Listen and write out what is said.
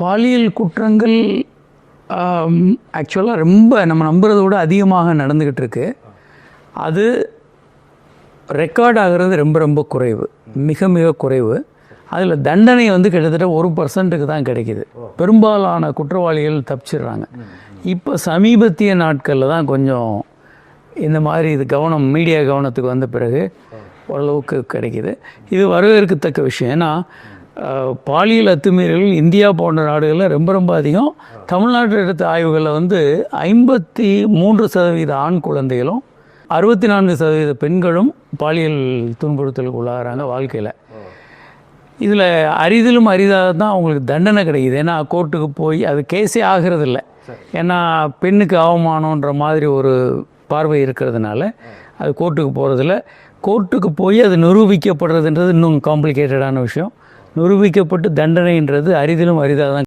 பாலியல் குற்றங்கள் ஆக்சுவலாக ரொம்ப நம்ம நம்புறதை விட அதிகமாக நடந்துக்கிட்டு இருக்கு. அது ரெக்கார்ட் ஆகிறது ரொம்ப ரொம்ப குறைவு. மிக மிக குறைவு. அதில் தண்டனை வந்து கிட்டத்தட்ட ஒரு பர்சன்ட்டுக்கு தான் கிடைக்கிது. பெரும்பாலான குற்றவாளிகள் தப்பிச்சிடுறாங்க. இப்போ சமீபத்திய நாட்களில் தான் கொஞ்சம் இந்த மாதிரி இது கவனம் மீடியா கவனத்துக்கு வந்த பிறகு ஓரளவுக்கு கிடைக்கிது. இது வரவேற்கத்தக்க விஷயம். ஏன்னா பாலியல் அத்துமீறல்கள் இந்தியா போன்ற நாடுகளில் ரொம்ப ரொம்ப அதிகம். தமிழ்நாட்டில் எடுத்த ஆய்வுகளில் வந்து ஐம்பத்தி மூன்று சதவீத ஆண் குழந்தைகளும் அறுபத்தி நான்கு சதவீத பெண்களும் பாலியல் துன்புறுத்தலுக்கு உள்ளாகிறாங்க வாழ்க்கையில். இதில் அரிதிலும் அரிதாக தான் அவங்களுக்கு தண்டனை கிடைக்குது. ஏன்னா கோர்ட்டுக்கு போய் அது கேஸே ஆகிறதில்ல. ஏன்னா பெண்ணுக்கு அவமானன்ற மாதிரி ஒரு பார்வை இருக்கிறதுனால அது கோர்ட்டுக்கு போகிறதில்ல கோர்ட்டுக்கு போய் அது நிரூபிக்கப்படுறதுன்றது இன்னும் காம்ப்ளிகேட்டடான விஷயம். நிரூபிக்கப்பட்டு தண்டனைன்றது அரிதிலும் அரிதாக தான்